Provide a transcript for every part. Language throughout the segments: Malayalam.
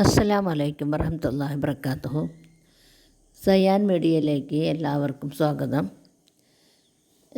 അസ്സലാം വലൈക്കും വറഹമത്തല്ലാഹി വർക്കാത്തുഹു സയാൻ മീഡിയയിലേക്ക് എല്ലാവർക്കും സ്വാഗതം.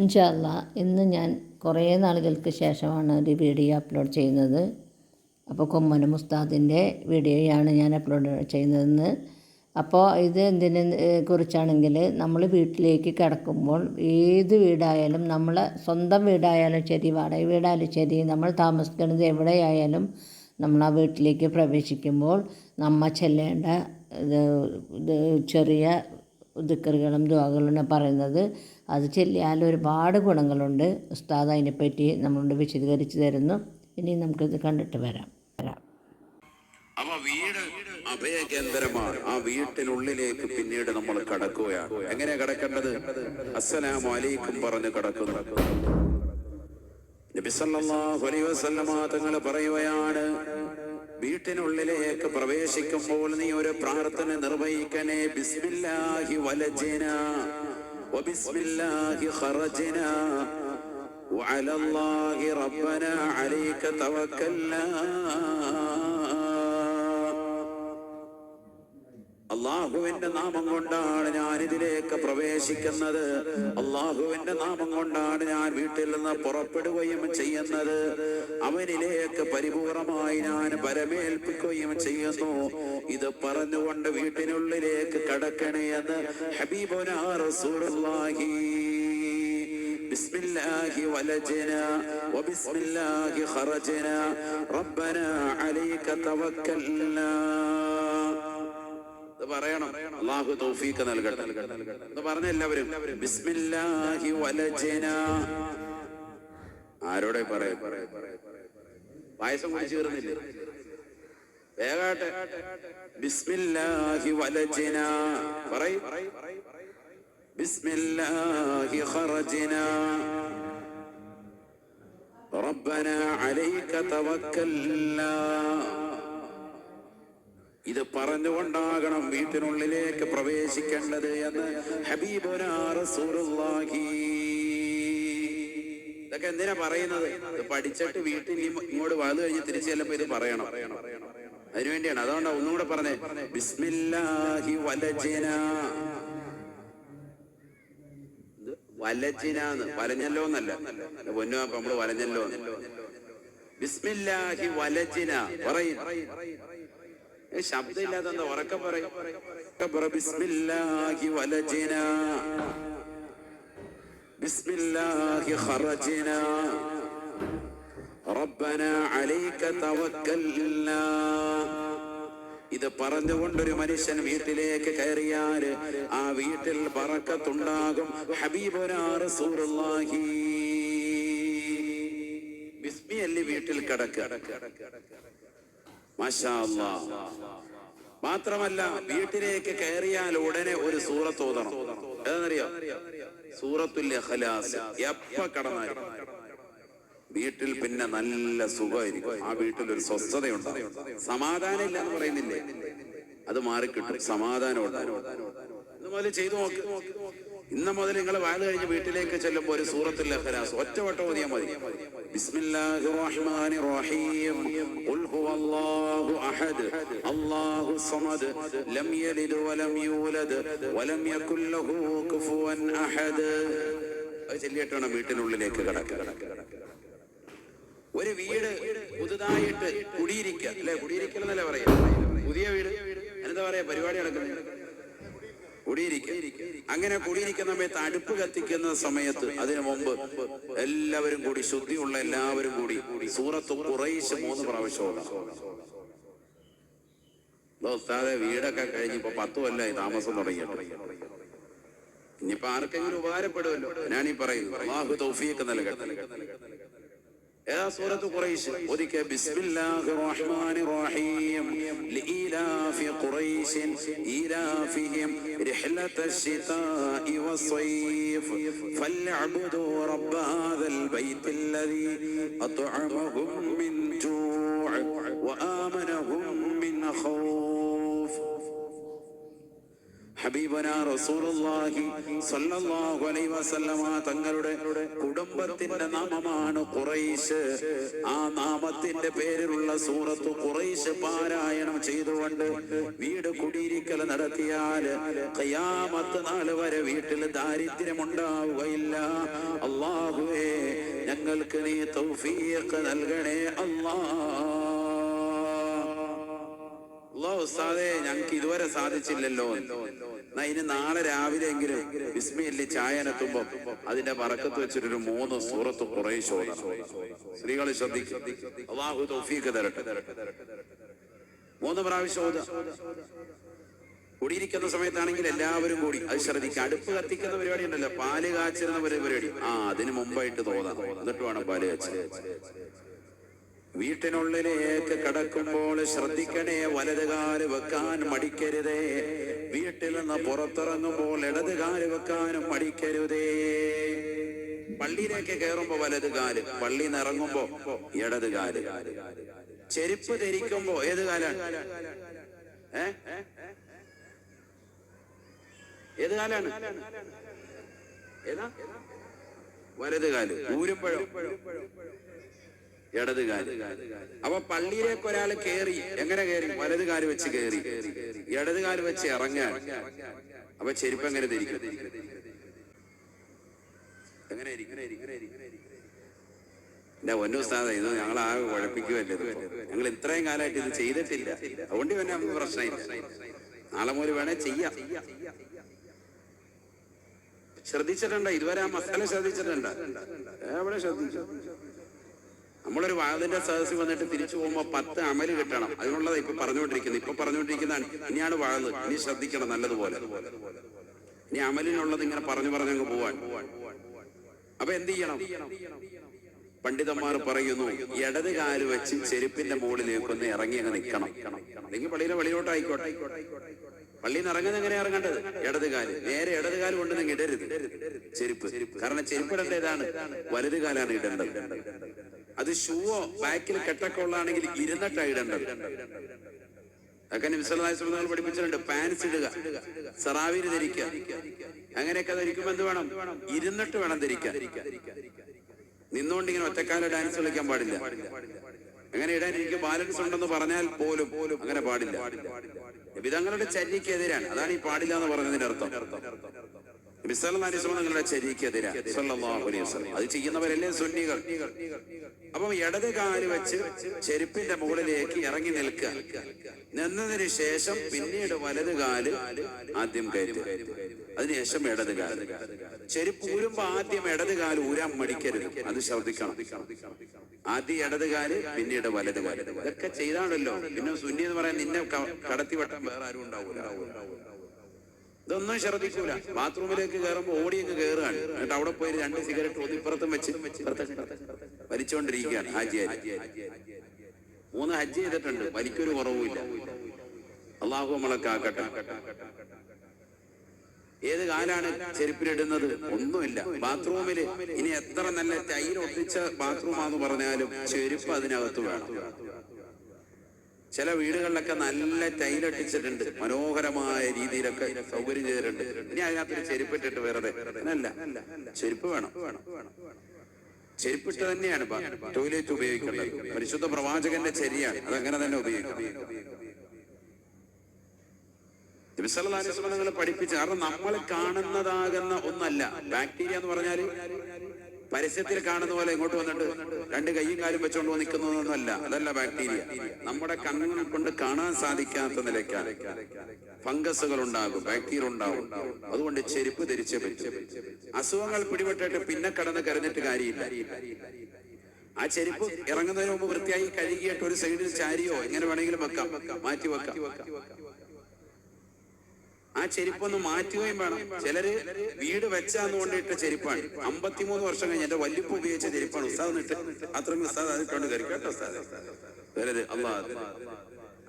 ഇൻഷാല്ലാ ഇന്ന് ഞാൻ കുറേ നാളുകൾക്ക് ശേഷമാണ് ഒരു വീഡിയോ അപ്ലോഡ് ചെയ്യുന്നത്. അപ്പോൾ കൊമ്മന മുസ്താദിന്റെ വീഡിയോയാണ് ഞാൻ അപ്ലോഡ് ചെയ്യുന്നതെന്ന്. അപ്പോൾ ഇത് എന്തിനെ കുറിച്ചാണെങ്കിൽ നമ്മൾ വീട്ടിലേക്ക് കിടക്കുമ്പോൾ ഏത് വീടായാലും നമ്മൾ സ്വന്തം വീടായാലും ശരി വാടക വീടായാലും ശരി നമ്മൾ താമസിക്കുന്നത് എവിടെയായാലും നമ്മൾ ആ വീട്ടിലേക്ക് പ്രവേശിക്കുമ്പോൾ നമ്മ ചെല്ലേണ്ട ഇത് ചെറിയ ദിക്കറുകളും ദുവാകളുമാണ് പറയുന്നത്. അത് ചെല്ലിയാൽ ഒരുപാട് ഗുണങ്ങളുണ്ട്. ഉസ്താദ് അതിനെപ്പറ്റി നമ്മളോട് വിശദീകരിച്ച് തരുന്നു. ഇനി നമുക്കിത് കണ്ടിട്ട് വരാം. വരാം. അപ്പൊ വീട് അഭയകേന്ദ്രമാണ്. ആ വീട്ടിനുള്ളിലേക്ക് പിന്നീട് നമ്മൾ കടക്കുകയാണ്. എങ്ങനെയാ കടക്കേണ്ടത്? അസ്സലാമു അലൈക്കും പറഞ്ഞ് കടക്കുന്നു. നബി സല്ലല്ലാഹു അലൈഹി വസല്ലമ തങ്ങൾ പറയുകയാണ് വീട്ടിനുള്ളിലേക്ക് പ്രവേശിക്കുമ്പോൾ നീ ഒരു പ്രാർത്ഥന നിർവഹിക്കണേ ബിസ്മില്ലാഹി വലജിന വബിസ്മില്ലാഹി ഖറജന وعلى الله ربنا عليك توكلنا അള്ളാഹുവിന്റെ നാമം കൊണ്ടാണ് ഞാൻ ഇതിലേക്ക് പ്രവേശിക്കുന്നത് അള്ളാഹുവിന്റെ നാമം കൊണ്ടാണ് ഞാൻ വീട്ടിൽ നിന്ന് പുറപ്പെടുകയും ചെയ്യുന്നത് അവനിലേക്ക് പരിപൂർണമായി ഞാൻ പരമേൽപ്പിക്കുകയും ചെയ്യുന്നു ഇത് പറഞ്ഞുകൊണ്ട് വീട്ടിനുള്ളിലേക്ക് കടക്കണേ എന്ന് ഹബീബുനാ റസൂലുള്ളാഹി بسم الله ولجنا وبسم الله خرجنا ربنا عليك توكلنا ഇത് പറയണം അള്ളാഹു തൗഫീഖ് നൽകട്ടെ ഇത് പറഞ്ഞ എല്ലാവരും ബിസ്മില്ലാഹി വലജന ആരോടെ പറയാ പായസം കുടിച്ചു തീർന്നില്ലേ വേഗാട്ടെ ബിസ്മില്ലാഹി വലജന പറയും ബിസ്മില്ലാഹി ഖറജന ربنا عليك توكلنا ഇത് പറഞ്ഞുകൊണ്ടാകണം വീട്ടിനുള്ളിലേക്ക് പ്രവേശിക്കേണ്ടത് എന്ന് ഹബീബുനാ റസൂലുള്ളാഹി ഇതൊക്കെ എന്തിനാ പറയുന്നത്? ഇത് പഠിച്ചിട്ട് വീട്ടിൽ ഇങ്ങോട്ട് വന്നു കഴിഞ്ഞ് തിരിച്ചു ചെല്ലുമ്പോ ഇത് പറയണം. അതിനുവേണ്ടിയാണ് അതുകൊണ്ടാ ഒന്നുകൂടെ പറഞ്ഞേ. ബിസ്മില്ലാഹി വലജന. വലജിനാന്ന്. വലഞ്ഞല്ലോ എന്നല്ല പൊന്നോ നമ്മൾ വലഞ്ഞല്ലോ ബിസ്മില്ലാഹി വലജിന. പറയും. ശബ്ദമില്ലാതെ ഉറക്കം പറയും. ഇത് പറഞ്ഞുകൊണ്ടൊരു മനുഷ്യൻ വീട്ടിലേക്ക് കയറിയാൽ ആ വീട്ടിൽ പറക്കത്തുണ്ടാകും. ഹബീബുനാ റസൂലുള്ളാഹി. വീട്ടിൽ കിടക്കുക. മാത്രമല്ല വീട്ടിലേക്ക് കയറിയാൽ ഉടനെ ഒരു സൂറത്ത് ഓതണം. ഏതെന്നറിയോ? സൂറത്തുൽ ഇഖ്ലാസ്. എപ്പ കടന്നാലും. വീട്ടിൽ പിന്നെ നല്ല സുഖമായിരിക്കും. ആ വീട്ടിൽ ഒരു സ്വസ്ഥതയുണ്ട് സമാധാനം ഇല്ല എന്ന് പറയുന്നില്ലേ? അത് മാറിക്കിട്ടും. സമാധാനം ഉണ്ടാകും. ചെയ്തു നോക്ക്. ഇന്ന് മുതൽ നിങ്ങൾ വാൽ കഴിഞ്ഞ് വീട്ടിലേക്ക് ചെല്ലുമ്പോൾ ഒരു സൂറത്തിൽ ലഹരാസ് ഒറ്റവട്ടം ഓതിയാൽ മതി. ബിസ്മില്ലാഹിർ റഹ്മാനിർ റഹീം ഖുൽ ഹുവല്ലാഹു അഹദ്. സമദ്. ലം യലിദ് വലം യൂലദ്. വലം കുഫുവൻ അഹദ്. അത് ചൊല്ലിയിട്ട് വേണം വീട്ടിനുള്ളിലേക്ക് കടക്കുക ഒരു വീട് പുതുതായിട്ട് കുടിയിരിക്കുക അല്ലെ? കുടിയിരിക്കൽ എന്നല്ലേ പറയാ പുതിയ വീട്. എന്താ പറയാ? പരിപാടി നടക്കുന്നത് കുടിയിരിക്കുക അങ്ങനെ കുടിയിരിക്കുന്ന സമയത്ത് അടുപ്പ് കത്തിക്കുന്ന സമയത്ത് അതിനു മുമ്പ് എല്ലാവരും കൂടി ശുദ്ധിയുള്ള എല്ലാവരും കൂടി സൂറത്ത് കുറേശ്ശെ മൂന്ന് പ്രാവശ്യം ഓതാം. ദോ ഉസ്താദെ വീടൊക്കെ കഴിഞ്ഞ് ഇപ്പൊ പത്ത് കൊല്ലായി താമസം തുടങ്ങിയിട്ട്. ഇനിയിപ്പോ ആർക്കെങ്കിലും ഉപകാരപ്പെടുമല്ലോ. ഞാനീ പറയുന്നു നൽകട്ടെ. സൂറത്ത് ഖുറൈശ്. ഒരിക്കൽ ബിസ്മില്ലാഹിർ റഹ്മാനിർ റഹീം ലീലാഫി ഖുറൈശ് ഈലാഫിഹിം الشتاء والصيف വസ്സൈഫ്. رب هذا البيت الذي അത്അമഹും من جوع وآمنهم من ഖൗഫ് ഹബീബന റസൂലുള്ളാഹി സ്വല്ലല്ലാഹു അലൈഹി വസല്ലമ തങ്ങളുടെ കുടുംബത്തിന്റെ നാമമാണ് ഖുറൈശ്. ആ നാമത്തിന്റെ പേരിലുള്ള സൂറത്ത് ഖുറൈശ് പാരായണം ചെയ്തുകൊണ്ട് വീട് കുടിയിരിക്കൽ നടത്തിയാൽ ഖിയാമത്ത് നാൾ വരെ വീട്ടിൽ ദാരിദ്ര്യം ഉണ്ടാവുകയില്ല അള്ളാഹുവേ ഞങ്ങൾക്ക് നീ തൗഫീഖ് നൽകണേ അല്ലാ അല്ലാ ഉസ്താദെ ഞങ്ങൾക്ക് ഇതുവരെ സാധിച്ചില്ലല്ലോ. ഇനി നാളെ രാവിലെ എങ്കിലും വിസ്മയില്ലേ ചായനെത്തുമ്പോ അതിന്റെ പറക്കത്ത് വെച്ചിട്ടൊരു മൂന്ന് സൂറത്ത് കുറേ സ്ത്രീകൾ ശ്രദ്ധിക്കും. അള്ളാഹു തൗഫീഖ് തരട്ടെ. മൂന്ന് പ്രാവശ്യം കൂടിയിരിക്കുന്ന സമയത്താണെങ്കിൽ എല്ലാവരും കൂടി അത് ശ്രദ്ധിക്കുക അടുപ്പ് കത്തിക്കുന്ന പരിപാടി ഉണ്ടല്ലോ. പാൽ കാച്ചിരുന്ന പരിപാടി. ആ അതിന് മുമ്പായിട്ട് തോന്നാം. എന്നിട്ട് വേണം പാൽ കാച്ചി വീട്ടിനുള്ളിലേക്ക് കടക്കുമ്പോൾ ശ്രദ്ധിക്കണേ വലതുകാൽ വെക്കാൻ മടിക്കരുതേ. വീട്ടിൽ നിന്ന് പുറത്തിറങ്ങുമ്പോൾ ഇടതുകാൽ വെക്കാനും മടിക്കരുതേ. പള്ളിയിലേക്ക് കയറുമ്പോ വലതുകാൽ പള്ളി നിറങ്ങുമ്പോ ഇടതുകാൽ ചെരുപ്പ് ധരിക്കുമ്പോ ഏത് കാലാണ്? ഏ? ഏത് കാലാണ്? ഏതാ? വലതുകാൽ ഊരുമ്പഴോ? ഇടത് കാൽ. അപ്പൊ പള്ളിയിലേക്ക് ഒരാൾ കേറി എങ്ങനെ കയറി വലത് കാൽ വെച്ച് കയറി ഇടത് കാൽ വെച്ച് ഇറങ്ങാൻ. അപ്പൊ ചെരുപ്പ് എങ്ങനെ ധരിക്കും? എങ്ങനെ എന്റെ ഒന്നുസ്ഥാന ഇത് ഞങ്ങൾ ആകെ കുഴപ്പിക്കുമല്ലേ ഞങ്ങൾ ഇത്രയും കാലമായിട്ട് ഇത് ചെയ്തിട്ടില്ല. അതുകൊണ്ട് തന്നെ നമുക്ക് പ്രശ്നമില്ല. നാളെ മുതൽ വേണേ ചെയ്യാം. ശ്രദ്ധിച്ചിട്ടുണ്ടോ? ഇതുവരെ ആ മസാല ശ്രദ്ധിച്ചിട്ടുണ്ടോ? എവിടെ ശ്രദ്ധിച്ചു? നമ്മളൊരു വാതിന്റെ സദസ്സിൽ വന്നിട്ട് തിരിച്ചു പോകുമ്പോൾ പത്ത് അമൽ കിട്ടണം. അതിനുള്ളത് ഇപ്പൊ പറഞ്ഞുകൊണ്ടിരിക്കുന്നത്. ഇപ്പൊ പറഞ്ഞുകൊണ്ടിരിക്കുന്നതാണ്. ഇനിയാണ് വാഴത് ഇനി ശ്രദ്ധിക്കണം നല്ലതുപോലെ. ഇനി അമലിനുള്ളത് ഇങ്ങനെ പറഞ്ഞു പറഞ്ഞു പറഞ്ഞങ്ങ് പോവാൻ. അപ്പൊ എന്ത് ചെയ്യണം? പണ്ഡിതന്മാർ പറയുന്നു ഇടത് കാൽ വെച്ച് ചെരുപ്പിന്റെ മുകളിലേക്ക് ഒന്ന് ഇറങ്ങി അങ്ങ് നിൽക്കണം. അല്ലെങ്കിൽ പള്ളിയിലെ വെളിയിലോട്ട് ആയിക്കോട്ടെ പള്ളിയിൽ നിന്ന് ഇറങ്ങുന്നത് എങ്ങനെ ഇറങ്ങേണ്ടത്? ഇടത് കാൽ. നേരെ ഇടത് കാൽ കൊണ്ട് നിങ്ങൾ ഇടരുത്. ചെരുപ്പ്. കാരണം ചെരുപ്പ് ഇടേണ്ട ഏതാണ് വലത് കാലാണ് ഇടേണ്ടത്. അത് ഷൂവോ ബാക്കിൽ കെട്ടൊക്കെ ഉള്ളതാണെങ്കിൽ ഇരുന്നിട്ടാണ് ഇടേണ്ടത്. അതൊക്കെ നിമിഷങ്ങൾ പഠിപ്പിച്ചിട്ടുണ്ട്. പാൻസ് ഇടുക സറാവിന് ധരിക്കുക. അങ്ങനെയൊക്കെ ധരിക്കുമ്പോ എന്ത് വേണം? ഇരുന്നിട്ട് വേണം ധരിക്കാൻ. നിന്നുകൊണ്ട് ഇങ്ങനെ ഒറ്റക്കാല ഡാൻസ് കളിക്കാൻ പാടില്ല. അങ്ങനെ ഇടാൻ എനിക്ക് ബാലൻസ് ഉണ്ടെന്ന് പറഞ്ഞാൽ പോലും പോലും അങ്ങനെ പാടില്ല. വിധങ്ങളുടെ ചര്യക്കെതിരാണ് അതാണ് ഈ പാടില്ല എന്ന് പറഞ്ഞതിന്റെ അർത്ഥം. നിങ്ങളുടെ ചര്യക്കെതിരാണ്. അത് ചെയ്യുന്നവരല്ലേ സുന്നികൾ? അപ്പം ഇടത് കാൽ വെച്ച് ചെരുപ്പിന്റെ മുകളിലേക്ക് ഇറങ്ങി നിൽക്കുക. നിന്നതിന് ശേഷം പിന്നീട് വലത് കാൽ ആദ്യം കയറ്റുക. അതിനുശേഷം ഇടത് കാൽ. ചെരുപ്പ് ഊരുമ്പോ ആദ്യം ഇടത് കാൽ ഊരാൻ മടിക്കരുത്. അത് ശ്രദ്ധിക്കണം. ആദ്യം ഇടത് കാൽ പിന്നീട് വലത് കാൽ. ഇതൊക്കെ ചെയ്താണല്ലോ. പിന്നെ സുന്നി എന്ന് പറയാൻ നിന്നെ കടത്തിവട്ടം വേറെ ആരും ഉണ്ടാവൂല. ഇതൊന്നും ശ്രദ്ധിക്കൂല. ബാത്റൂമിലേക്ക് കയറുമ്പോ ഓടിയൊക്കെ കയറുകയാണ് എന്നിട്ട് അവിടെ പോയി രണ്ട് സിഗരറ്റ് ഒന്നിപ്പുറത്തും വെച്ച് വലിച്ചുകൊണ്ടിരിക്കുകയാണ് ഹാജിയാരി മൂന്ന് ഹജ്ജ് ചെയ്തിട്ടുണ്ട്. വലിക്കൊരു കുറവുമില്ല. അള്ളാഹു നമ്മളെ കാക്കട്ടെ. ഏത് കാലാണ് ചെരുപ്പിലിടുന്നത്? ഒന്നുമില്ല. ബാത്റൂമിൽ ഇനി എത്ര നല്ല ടൈൽ ഒട്ടിച്ച ബാത്റൂമാന്ന് പറഞ്ഞാലും ചെരുപ്പ് അതിനകത്ത് വേണം. ചില വീടുകളിലൊക്കെ നല്ല ടൈലൊട്ടിച്ചിട്ടുണ്ട് മനോഹരമായ രീതിയിലൊക്കെ സൗകര്യം ചെയ്തിട്ടുണ്ട്. ഇനി അതിനകത്തൊരു ചെരുപ്പിട്ടിട്ട് വെറുതെ. അല്ല ചെരുപ്പ് വേണം. ചെരുപ്പിട്ട് തന്നെയാണ് ടോയ്ലറ്റ് ഉപയോഗിക്കുന്നത് പരിശുദ്ധ പ്രവാചകന്റെ ചെരിയാണ്. അതങ്ങനെ തന്നെ ഉപയോഗിക്കുന്നത് നിങ്ങൾ പഠിപ്പിച്ച കാരണം നമ്മൾ കാണുന്നതാകുന്ന ഒന്നല്ല. ബാക്ടീരിയ എന്ന് പറഞ്ഞാൽ പരസ്യത്തിൽ കാണുന്ന പോലെ ഇങ്ങോട്ട് വന്നിട്ട് രണ്ട് കൈയും കാലും വെച്ചുകൊണ്ട് നിൽക്കുന്നതൊന്നുമല്ല. അതല്ല ബാക്ടീരിയ നമ്മുടെ കണ്ണുകൾ കൊണ്ട് കാണാൻ സാധിക്കാത്ത നിലയ്ക്കാണ് ഫംഗസുകൾ ഉണ്ടാകും ബാക്ടീരിയ ഉണ്ടാവും അതുകൊണ്ട് ചെരുപ്പ് ധരിച്ചേ അസുഖങ്ങൾ പിടിപെട്ടിട്ട് പിന്നെ കടന്ന് കരഞ്ഞിട്ട് കാര്യമില്ല. ആ ചെരുപ്പ് ഇറങ്ങുന്നതിന് മുമ്പ് വൃത്തിയായി കഴുകിയിട്ട് ഒരു സൈഡിൽ ചാരിയോ എങ്ങനെ വേണമെങ്കിലും വെക്കാം. മാറ്റി വെക്കാം. ആ ചെരുപ്പൊന്ന് മാറ്റുകയും വേണം. ചിലര് വീട് വെച്ചാന്ന് കൊണ്ടിട്ട ചെരുപ്പാണ്. അമ്പത്തിമൂന്ന് വർഷം കഴിഞ്ഞ് എന്റെ വല്യപ്പ് ഉപയോഗിച്ച ചെരുപ്പാണ്. ഉസ്താദ് നിട്ട് അത്രയും ഉസ്താദ് അതിട്ടുണ്ട് കേട്ടോ ഉസ്താദ്. അള്ളാ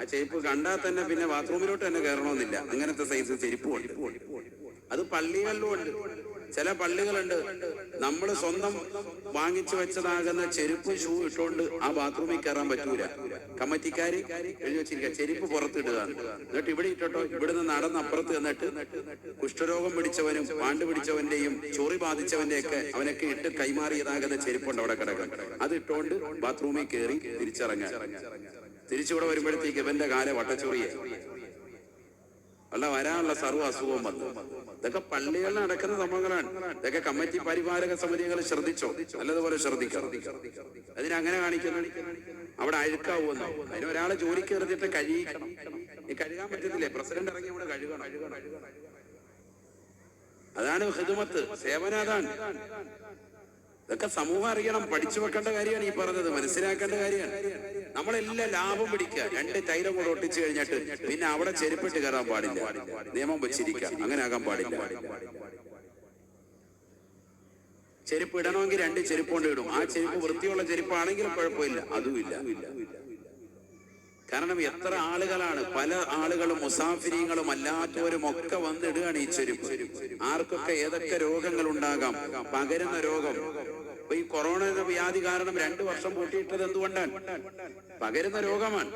ആ ചെരുപ്പ് കണ്ടാൽ തന്നെ പിന്നെ ബാത്റൂമിലോട്ട് തന്നെ കയറണമെന്നില്ല. അങ്ങനത്തെ സൈസ് ചെരുപ്പ് അത് പള്ളികളിലും ഉണ്ട്. ചില പള്ളികളുണ്ട്. നമ്മൾ സ്വന്തം വാങ്ങിച്ചു വെച്ചതാകുന്ന ചെരുപ്പ് ഷൂ ഇട്ടുകൊണ്ട് ആ ബാത്റൂമിൽ കയറാൻ പറ്റൂല. കമ്മിറ്റിക്കാര് എഴുതി വെച്ചിരിക്കുക. ചെരുപ്പ് പുറത്തിടുക. എന്നിട്ട് ഇവിടെ ഇട്ടോ ഇവിടുന്ന് നടന്ന് അപ്പുറത്ത് എന്നിട്ട് കുഷ്ഠരോഗം പിടിച്ചവനും പാണ്ട് പിടിച്ചവന്റെയും ചൊറി ബാധിച്ചവന്റെയൊക്കെ അവനൊക്കെ ഇട്ട് കൈമാറിയതാകുന്ന ചെരുപ്പുണ്ട് അവിടെ കിടക്കും അത് ഇട്ടുകൊണ്ട് ബാത്റൂമിൽ കയറി തിരിച്ചിറങ്ങാൻ തിരിച്ചിവിടെ വരുമ്പോഴത്തേക്ക് ഇവന്റെ കാല വട്ടച്ചൊറിയെ. അല്ല വരാനുള്ള സർവ അസുഖവും വന്നു. ഇതൊക്കെ പള്ളികളിൽ നടക്കുന്ന സംഭവങ്ങളാണ്. ഇതൊക്കെ കമ്മിറ്റി പരിപാലക സമിതികൾ ശ്രദ്ധിച്ചോ? നല്ലതുപോലെ ശ്രദ്ധിക്കണം. അതിനങ്ങനെ കാണിക്കുന്നു. അവിടെ അഴുക്കാവുന്നു അതിന് ഒരാളെ ജോലിക്ക് നിർത്തിയിട്ട് കഴിയിക്കണം. ഈ കഴുകാൻ പറ്റത്തില്ലേ? പ്രസിഡന്റ് ഇറങ്ങി ഇവിടെ കഴുകണം. അതാണ് ഹിദുമത്ത് സേവന അതാണ് ഇതൊക്കെ സമൂഹം അറിയണം. പഠിച്ചു വെക്കേണ്ട കാര്യമാണ് ഈ പറഞ്ഞത്. മനസ്സിലാക്കേണ്ട കാര്യമാണ്. നമ്മളെല്ലാം ലാഭം പിടിക്കുക. രണ്ട് തൈലം കൂടെ ഒട്ടിച്ചു കഴിഞ്ഞിട്ട് പിന്നെ അവിടെ ചെരുപ്പിട്ട് കയറാൻ പാടില്ല. നിയമം വെച്ചിരിക്കുക. അങ്ങനെ ആകാൻ പാടില്ല. ചെരുപ്പ് ഇടണമെങ്കിൽ രണ്ട് ചെരുപ്പ് കൊണ്ട് ഇടും. ആ ചെരുപ്പ് വൃത്തിയുള്ള ചെരുപ്പാണെങ്കിലും കുഴപ്പമില്ല. അതുമില്ല കാരണം എത്ര ആളുകളാണ് പല ആളുകളും മുസാഫിരിങ്ങളും അല്ലാത്തവരും ഒക്കെ വന്നിടുകയാണ് ഈ ചെരുപ്പ്. ആർക്കൊക്കെ ഏതൊക്കെ രോഗങ്ങൾ ഉണ്ടാകാം? പകരുന്ന രോഗം. അപ്പൊ ഈ കൊറോണ എന്ന വ്യാധി കാരണം രണ്ടു വർഷം പൂട്ടിയിട്ടത് എന്തുകൊണ്ടാണ്? പകരുന്ന രോഗമാണ്.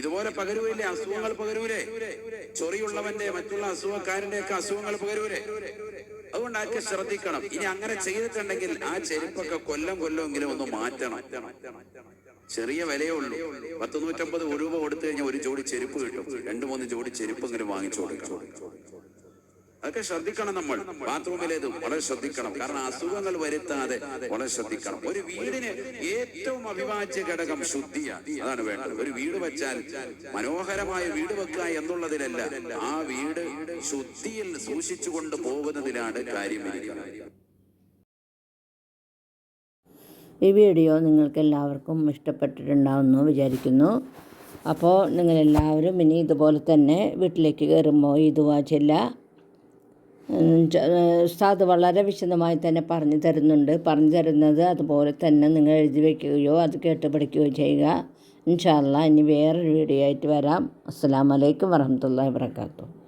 ഇതുപോലെ പകരൂലേ അസുഖങ്ങൾ പകരൂലേ? ചൊറിയുള്ളവന്റെ മറ്റുള്ള അസുഖക്കാരന്റെ ഒക്കെ അസുഖങ്ങൾ പകരൂലേ? അതുകൊണ്ട് ശ്രദ്ധിക്കണം. ഇനി അങ്ങനെ ചെയ്തിട്ടുണ്ടെങ്കിൽ ആ ചെരുപ്പൊക്കെ കൊല്ലം കൊല്ലമെങ്കിലും ഒന്ന് മാറ്റണം. ചെറിയ വിലയേ ഉള്ളൂ. പത്ത് നൂറ്റമ്പത് രൂപ കൊടുത്തു കഴിഞ്ഞാൽ ഒരു ജോഡി ചെരുപ്പ് കിട്ടും. രണ്ടു മൂന്ന് ജോഡി ചെരുപ്പ് ഇങ്ങനെ വാങ്ങിച്ചു കൊടുക്കണം. അതൊക്കെ ശ്രദ്ധിക്കണം നമ്മൾ. ബാത്റൂമിലേത് വളരെ ശ്രദ്ധിക്കണം. കാരണം അസുഖങ്ങൾ വരുത്താതെ വളരെ ശ്രദ്ധിക്കണം. ഒരു വീടിന് ഏറ്റവും അവിഭാജ്യ ഘടകം ശുദ്ധിയാണ്. അതാണ് വേണ്ടത്. ഒരു വീട് വെച്ചാൽ മനോഹരമായ വീട് വെക്കുക എന്നുള്ളതിലല്ല ആ വീട് ശുദ്ധിയിൽ സൂക്ഷിച്ചുകൊണ്ട് പോകുന്നതിലാണ് കാര്യമിരിക്കുന്നത് ഈ വീഡിയോ നിങ്ങൾക്ക് എല്ലാവർക്കും ഇഷ്ടപ്പെട്ടിട്ടുണ്ടാവുമെന്ന് വിചാരിക്കുന്നു. അപ്പോൾ നിങ്ങളെല്ലാവരും ഇനി ഇതുപോലെ തന്നെ വീട്ടിലേക്ക് കയറുമ്പോൾ ഈ ഉസ്താദ് വളരെ വിശദമായി തന്നെ പറഞ്ഞു തരുന്നുണ്ട്. പറഞ്ഞു തരുന്നത് അതുപോലെ തന്നെ നിങ്ങൾ എഴുതി വയ്ക്കുകയോ അത് കേട്ട് പഠിക്കുകയോ ചെയ്യുക. ഇൻഷാല്ല ഇനി വേറൊരു വീഡിയോ ആയിട്ട് വരാം. അസ്സാം വലൈക്കും വറഹമത്തല്ലാ വാബർക്കാത്തു